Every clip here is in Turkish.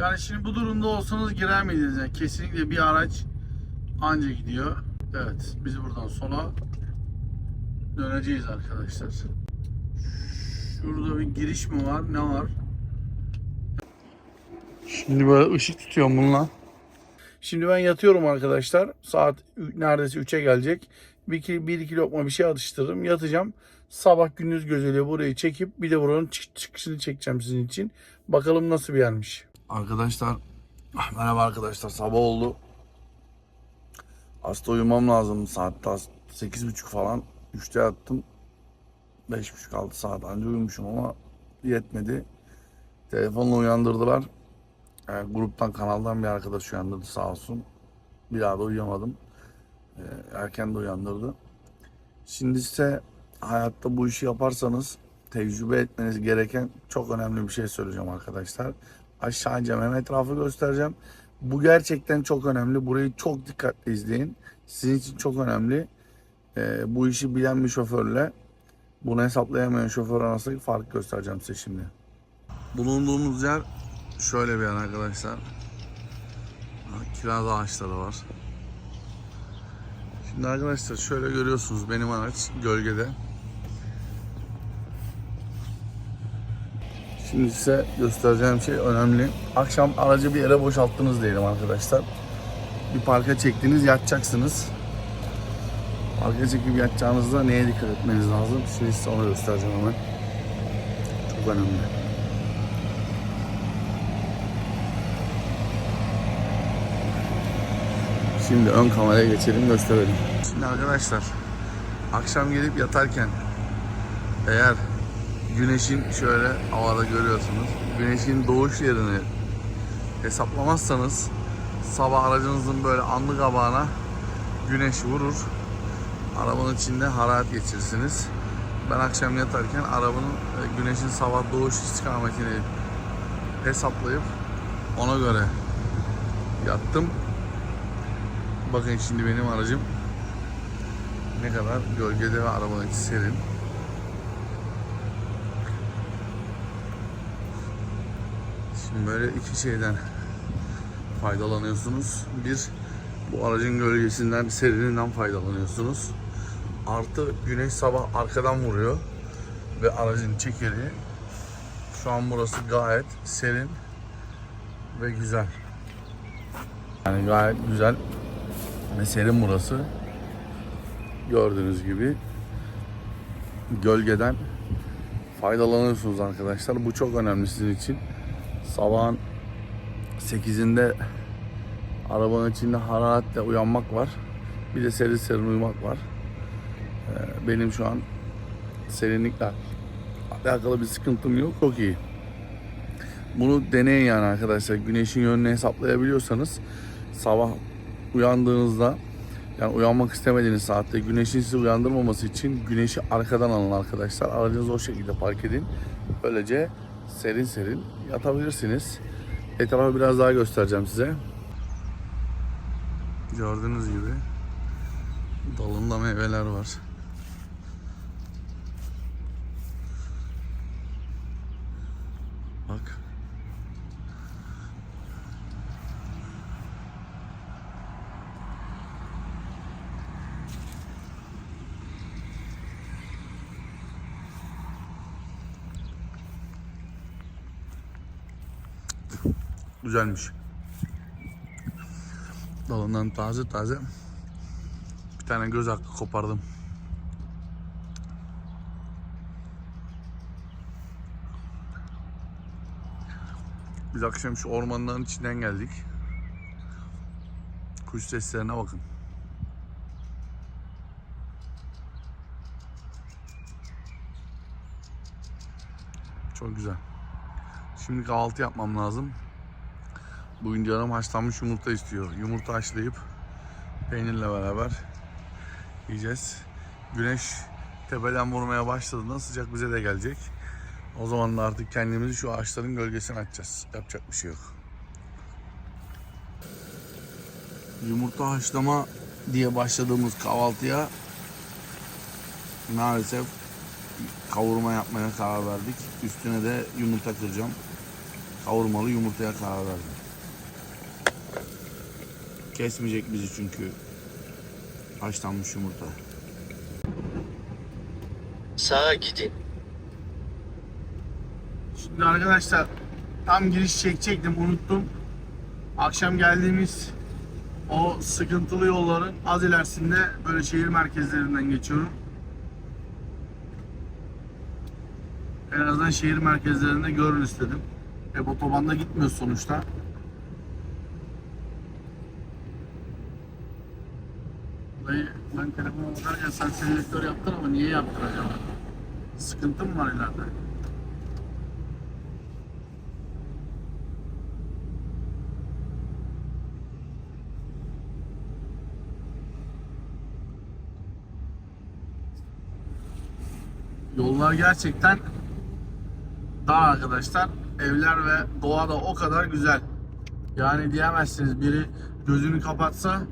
Yani şimdi bu durumda olsanız girer miydiniz? Yani kesinlikle bir araç anca gidiyor. Evet, biz buradan sola döneceğiz arkadaşlar. Şurada bir giriş mi var? Ne var? Şimdi böyle ışık tutuyorum bununla. Şimdi ben yatıyorum arkadaşlar. Saat neredeyse 3'e gelecek. Bir iki, bir iki lokma bir şey atıştırırım. Yatacağım. Sabah gündüz gözüyle burayı çekip bir de buranın çık- çıkışını çekeceğim sizin için. Bakalım nasıl bir yermiş. Arkadaşlar merhaba arkadaşlar sabah oldu. Hasta uyumam lazım saatte 8.30 falan. 3'te yattım. 5.30-6 saat anca uyumuşum ama yetmedi. Telefonla uyandırdılar. E, gruptan kanaldan bir arkadaş uyandırdı sağ olsun. Bir daha da uyuyamadım. E, erken de uyandırdı. Şimdi size hayatta bu işi yaparsanız tecrübe etmeniz gereken çok önemli bir şey söyleyeceğim arkadaşlar. Aşağı ineceğim hem etrafı göstereceğim. Bu gerçekten çok önemli. Burayı çok dikkatli izleyin. Sizin için çok önemli. E, bu işi bilen bir şoförle bunu hesaplayamayan şoför arasındaki farkı göstereceğim size şimdi. Bulunduğumuz yer şöyle bir yer arkadaşlar. Kiraz ağaçları var. Şimdi arkadaşlar şöyle görüyorsunuz benim araç gölgede. Şimdi size göstereceğim şey önemli. Akşam aracı bir yere boşalttınız diyelim arkadaşlar. Bir parka çektiniz yatacaksınız. Parka çekip yatacağınızda neye dikkat etmeniz lazım? Şimdi size onu göstereceğim hemen. Çok önemli. Şimdi ön kameraya geçelim gösterelim. Şimdi arkadaşlar akşam gelip yatarken eğer güneşin şöyle havada görüyorsunuz. Güneşin doğuş yerini hesaplamazsanız sabah aracınızın böyle anlı kabağına güneş vurur. Arabanın içinde hararet geçirirsiniz. Ben akşam yatarken arabanın e, güneşin sabah doğuş istikametini hesaplayıp ona göre yattım. Bakın şimdi benim aracım ne kadar gölgede ve arabanın içi serin. Şimdi böyle iki şeyden faydalanıyorsunuz. Bir, bu aracın gölgesinden, serininden faydalanıyorsunuz. Artı güneş sabah arkadan vuruyor ve aracın çekeri şu an burası gayet serin ve güzel. Yani gayet güzel ve serin burası. Gördüğünüz gibi gölgeden faydalanıyorsunuz arkadaşlar. Bu çok önemli sizin için. Sabahın 8'inde arabanın içinde hararetle uyanmak var. Bir de serin serin uyumak var. Ee, Benim şu an serinlikle alakalı bir sıkıntım yok. Çok iyi. Bunu deneyin yani arkadaşlar. Güneşin yönünü hesaplayabiliyorsanız sabah uyandığınızda yani uyanmak istemediğiniz saatte güneşin sizi uyandırmaması için güneşi arkadan alın arkadaşlar. Aracınızı o şekilde park edin. Böylece serin serin yatabilirsiniz. Etrafı biraz daha göstereceğim size. Gördüğünüz gibi dalında meyveler var. Güzelmiş. Dalından taze taze bir tane göz hakkı kopardım. Biz akşam şu ormanların içinden geldik. Kuş seslerine bakın. Çok güzel. Şimdi kahvaltı yapmam lazım. Bugün canım haşlanmış yumurta istiyor. Yumurta haşlayıp peynirle beraber yiyeceğiz. Güneş tepeden vurmaya başladığında sıcak bize de gelecek. O zaman da artık kendimizi şu ağaçların gölgesine açacağız. Yapacak bir şey yok. Yumurta haşlama diye başladığımız kahvaltıya maalesef kavurma yapmaya karar verdik. Üstüne de yumurta kıracağım. kavurmalı yumurtaya karar verdim. Kesmeyecek bizi çünkü haşlanmış yumurta. Sağa gidin. Şimdi arkadaşlar tam giriş çekecektim unuttum. Akşam geldiğimiz o sıkıntılı yolların az ilerisinde böyle şehir merkezlerinden geçiyorum. En azından şehir merkezlerinde görün istedim. Hep otobanda gitmiyor sonuçta. Dayı ben telefona bakarken sen selektör yaptın ama niye yaptın acaba? Sıkıntı mı var ileride? Yollar gerçekten dağ arkadaşlar. Evler ve doğa da o kadar güzel. Yani diyemezsiniz biri gözünü kapatsa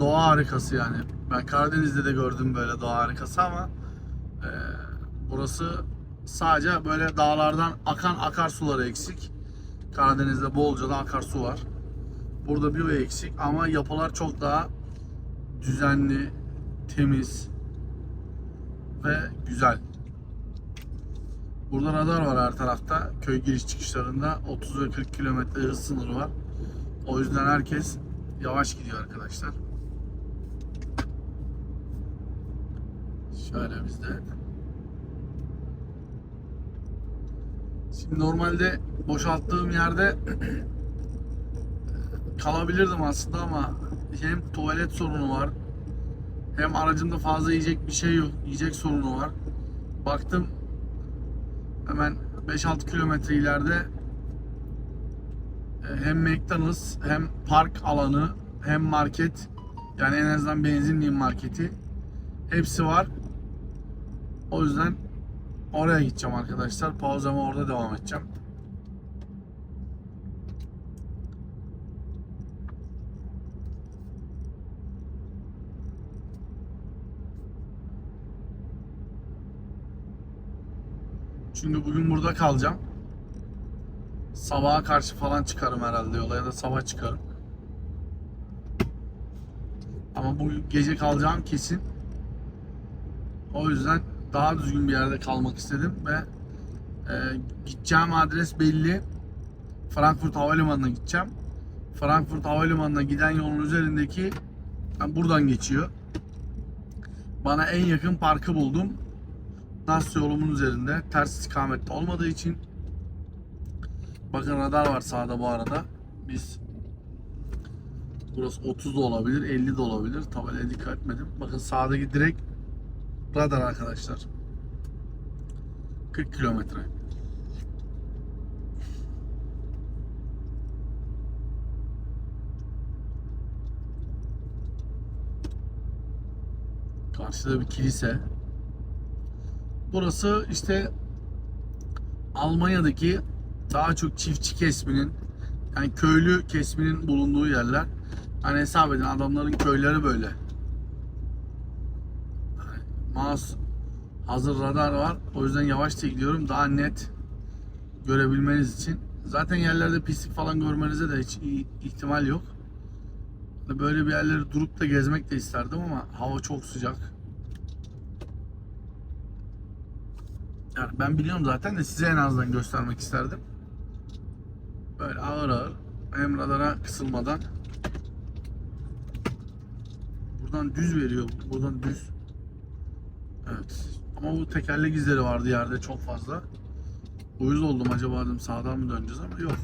doğa harikası yani. Ben Karadeniz'de de gördüm böyle doğa harikası ama e, burası sadece böyle dağlardan akan akarsuları eksik. Karadeniz'de bolca da akarsu var. Burada bir o eksik ama yapılar çok daha düzenli, temiz ve güzel. Burada radar var her tarafta. Köy giriş çıkışlarında 30 ve 40 kilometre hız sınırı var. O yüzden herkes yavaş gidiyor arkadaşlar. Şöyle bizde. Şimdi normalde boşalttığım yerde kalabilirdim aslında ama hem tuvalet sorunu var hem aracımda fazla yiyecek bir şey yok. Yiyecek sorunu var. Baktım hemen 5-6 kilometre ileride e, hem McDonald's hem park alanı hem market yani en azından benzinliğin marketi hepsi var. O yüzden oraya gideceğim arkadaşlar. Pauzama orada devam edeceğim. Çünkü bugün burada kalacağım. Sabaha karşı falan çıkarım herhalde yola ya da sabah çıkarım. Ama bu gece kalacağım kesin. O yüzden daha düzgün bir yerde kalmak istedim ve e, gideceğim adres belli. Frankfurt Havalimanı'na gideceğim. Frankfurt Havalimanı'na giden yolun üzerindeki yani buradan geçiyor. Bana en yakın parkı buldum. Nas yolumun üzerinde ters istikamette olmadığı için bakın radar var sağda bu arada. Biz burası 30 da olabilir, 50 de olabilir. Tabelaya dikkat etmedim. Bakın sağdaki direkt radar arkadaşlar. 40 kilometre. Karşıda bir kilise. Burası işte Almanya'daki daha çok çiftçi kesminin yani köylü kesminin bulunduğu yerler. Hani hesap edin adamların köyleri böyle. Mouse hazır radar var. O yüzden yavaşça gidiyorum. Daha net görebilmeniz için. Zaten yerlerde pislik falan görmenize de hiç ihtimal yok. Böyle bir yerleri durup da gezmek de isterdim ama hava çok sıcak. Yani ben biliyorum zaten de size en azından göstermek isterdim. Böyle ağır ağır hem radara kısılmadan buradan düz veriyor. Buradan düz. Evet. Ama bu tekerlek izleri vardı yerde çok fazla. Uyuz oldum acaba dedim sağdan mı döneceğiz ama yok.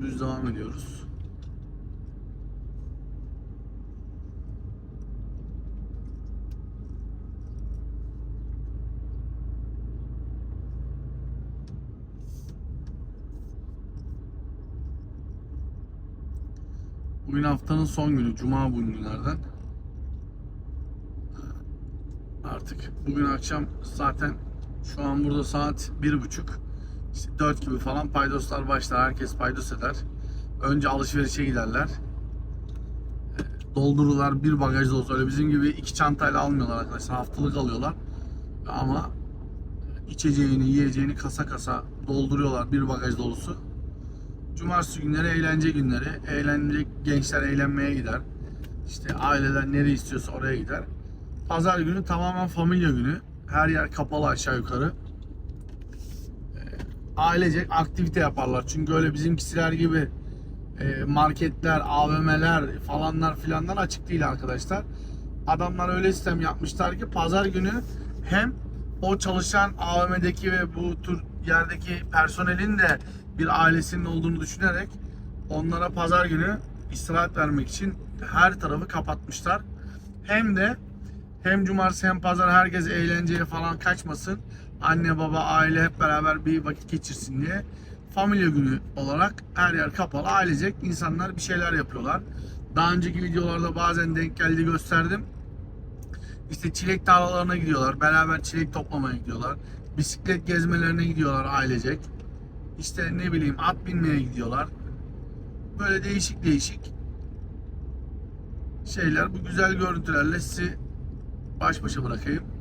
Düz devam ediyoruz. Bugün haftanın son günü. Cuma bugünlerden. Artık bugün akşam zaten şu an burada saat bir buçuk. İşte dört gibi falan paydoslar başlar. Herkes paydos eder. Önce alışverişe giderler. E, Doldururlar bir bagaj dolusu. Öyle bizim gibi iki çantayla almıyorlar arkadaşlar. Haftalık alıyorlar. Ama içeceğini, yiyeceğini kasa kasa dolduruyorlar bir bagaj dolusu. Cumartesi günleri eğlence günleri. Eğlenecek gençler eğlenmeye gider. İşte aileler nereye istiyorsa oraya gider. Pazar günü tamamen familya günü. Her yer kapalı aşağı yukarı. Ee, Ailecek aktivite yaparlar. Çünkü öyle bizimkisiler gibi e, marketler, AVM'ler falanlar filanlar açık değil arkadaşlar. Adamlar öyle sistem yapmışlar ki pazar günü hem o çalışan AVM'deki ve bu tür yerdeki personelin de bir ailesinin olduğunu düşünerek onlara pazar günü istirahat vermek için her tarafı kapatmışlar. Hem de hem cumartesi hem pazar herkes eğlenceye falan kaçmasın. Anne baba aile hep beraber bir vakit geçirsin diye. Familya günü olarak her yer kapalı. Ailecek insanlar bir şeyler yapıyorlar. Daha önceki videolarda bazen denk geldi gösterdim. İşte çilek tarlalarına gidiyorlar. Beraber çilek toplamaya gidiyorlar. Bisiklet gezmelerine gidiyorlar ailecek. İşte ne bileyim at binmeye gidiyorlar. Böyle değişik değişik şeyler. Bu güzel görüntülerle sizi baş başa bırakayım.